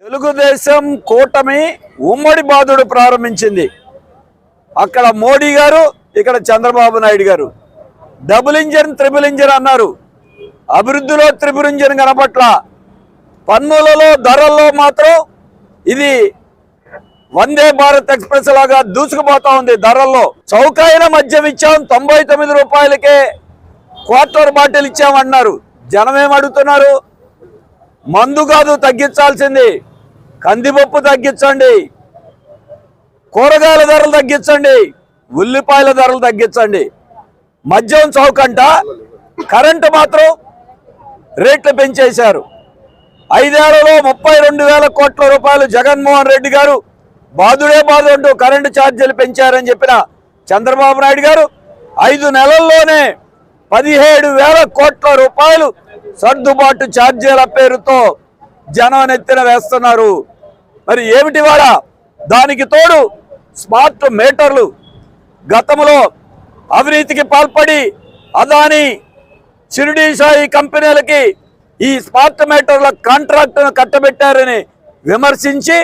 తెలుగుదేశం కూటమి ఉమ్మడి బాధుడు ప్రారంభించింది. అక్కడ మోడీ గారు ఇక్కడ చంద్రబాబు నాయుడు గారు. డబుల్ ఇంజన్ త్రిబుల్ ఇంజన్ అన్నారు. అభివృద్ధిలో త్రిబుల్ ఇంజన్ కనపట్ల. పన్నులలో ధరల్లో మాత్రం ఇది వందే భారత్ ఎక్స్ప్రెస్ లాగా దూసుకుపోతా ఉంది ధరల్లో. చౌకైన మద్యం ఇచ్చాం తొంభై తొమ్మిది రూపాయలకే క్వార్టర్ బాటిల్ ఇచ్చామన్నారు. జనం ఏమడుగుతున్నారు అడుగుతున్నారు? మందు కాదు తగ్గించాల్సింది. కందిపప్పు తగ్గించండి. కూరగాయల ధరలు తగ్గించండి. ఉల్లిపాయల ధరలు తగ్గించండి. మద్యం చౌకంట. కరెంటు మాత్రం రేట్లు పెంచేశారు. ఐదేళ్ళలో ముప్పై రెండు వేల కోట్ల రూపాయలు జగన్మోహన్ రెడ్డి గారు బాధుడే బాధ అంటూ కరెంటు ఛార్జీలు పెంచారని చెప్పిన చంద్రబాబు నాయుడు గారు ఐదు నెలల్లోనే పదిహేడు వేల కోట్ల రూపాయలు సర్దుబాటు ఛార్జీల పేరుతో జనం నెత్తిన వేస్తున్నారు. మరి ఏమిటి వాడ? దానికి తోడు స్మార్ట్ మీటర్లు గతంలో అవినీతికి పాల్పడి అదాని షిరిడీ సాయి కంపెనీలకి ఈ స్మార్ట్ మీటర్ల కాంట్రాక్టును కట్టబెట్టారని విమర్శించి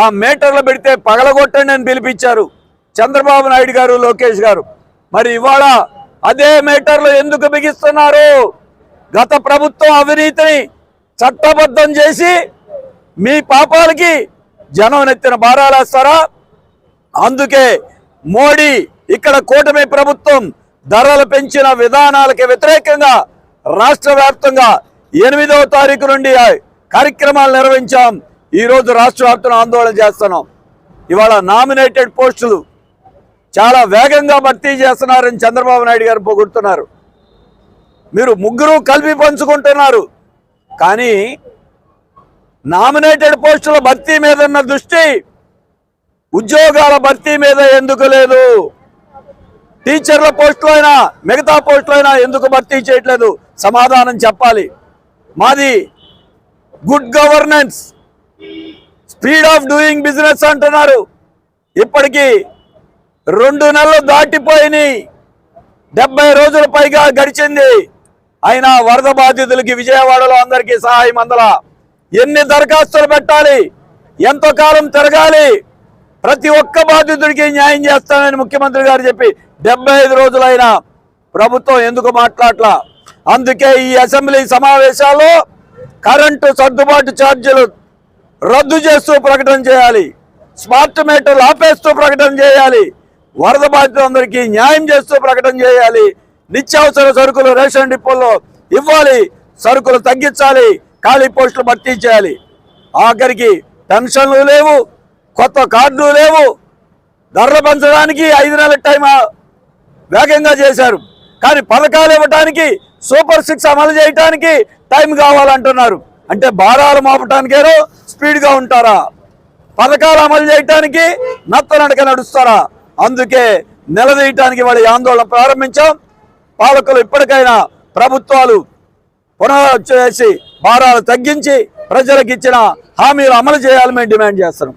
ఆ మీటర్లు పెడితే పగలగొట్టండి అని పిలిపించారు. చంద్రబాబు నాయుడు గారు లోకేష్ గారు. మరి ఇవాళ అదే మీటర్లు ఎందుకు బిగిస్తున్నారు? గత ప్రభుత్వం అవినీతిని చట్టబద్ధం చేసి మీ పాపాలకి జనం నెత్తిన భారాలేస్తారా అందుకే మోడీ ఇక్కడ కూటమి ప్రభుత్వం ధరలు పెంచిన విధానాలకి వ్యతిరేకంగా రాష్ట్ర వ్యాప్తంగా ఎనిమిదవ తారీఖు నుండి కార్యక్రమాలు నిర్వహించాం. ఈరోజు రాష్ట్ర వ్యాప్తంగా ఆందోళన చేస్తున్నాం. ఇవాళ నామినేటెడ్ పోస్టులు చాలా వేగంగా భర్తీ చేస్తున్నారని చంద్రబాబు నాయుడు గారు పొగుడుతున్నారు. మీరు ముగ్గురు కలిపి పంచుకుంటున్నారు. కానీ నామినేటెడ్ పోస్టుల భర్తీ మీద ఉన్న దృష్టి ఉద్యోగాల భర్తీ మీద ఎందుకు లేదు? టీచర్ల పోస్టులు అయినా మిగతా పోస్టులు అయినా ఎందుకు భర్తీ చేయట్లేదు? సమాధానం చెప్పాలి. మాది good governance. Speed of doing business అంటున్నారు. ఇప్పటికీ రెండు నెలలు దాటిపోయినాయి. డెబ్బై రోజుల పైగా గడిచింది. అయినా వరద బాధితులకి విజయవాడలో అందరికీ సహాయం అందలా. ఎన్ని దరఖాస్తులు పెట్టాలి? ఎంతో కాలం తిరగాలి. ప్రతి ఒక్క బాధితుడికి న్యాయం చేస్తానని ముఖ్యమంత్రి గారు చెప్పి డెబ్బై ఐదు రోజులైనా ప్రభుత్వం ఎందుకు మాట్లాడలా? అందుకే ఈ అసెంబ్లీ సమావేశాల్లో కరెంటు సర్దుబాటు ఛార్జీలు రద్దు చేస్తూ ప్రకటన చేయాలి. స్మార్ట్ మీటర్లు ఆపేస్తూ ప్రకటన చేయాలి. వరద బాధితులందరికీ న్యాయం చేస్తూ ప్రకటన చేయాలి. నిత్యావసర సరుకులు రేషన్ డిపోల్లో ఇవ్వాలి. సరుకులు తగ్గించాలి. ఖాళీ పోస్టులు భర్తీ చేయాలి. ఆఖరికి పెన్షన్లు లేవు. కొత్త కార్డులు లేవు. ధరలు పెంచడానికి ఐదు నెలల టైం వేగంగా చేశారు. కానీ పథకాలు ఇవ్వటానికి సూపర్ సిక్స్ అమలు చేయడానికి టైం కావాలంటున్నారు. అంటే భారాలు మోపటానికేనో స్పీడ్గా ఉంటారా? పథకాలు అమలు చేయటానికి నత్తనడక నడుస్తారా? అందుకే నిలదీయటానికి వాళ్ళ ఆందోళన ప్రారంభించాం. పాలకులు ఇప్పటికైనా ప్రభుత్వాలు పునః చేసి భారాలు తగ్గించి ప్రజలకు ఇచ్చిన హామీలు అమలు చేయాలని మేము డిమాండ్ చేస్తున్నాం.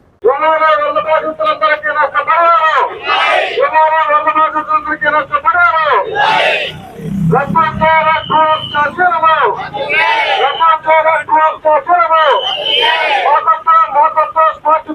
రత్నాచార ట్రూప్ దర్శనము మోతప్ప స్మార్ట్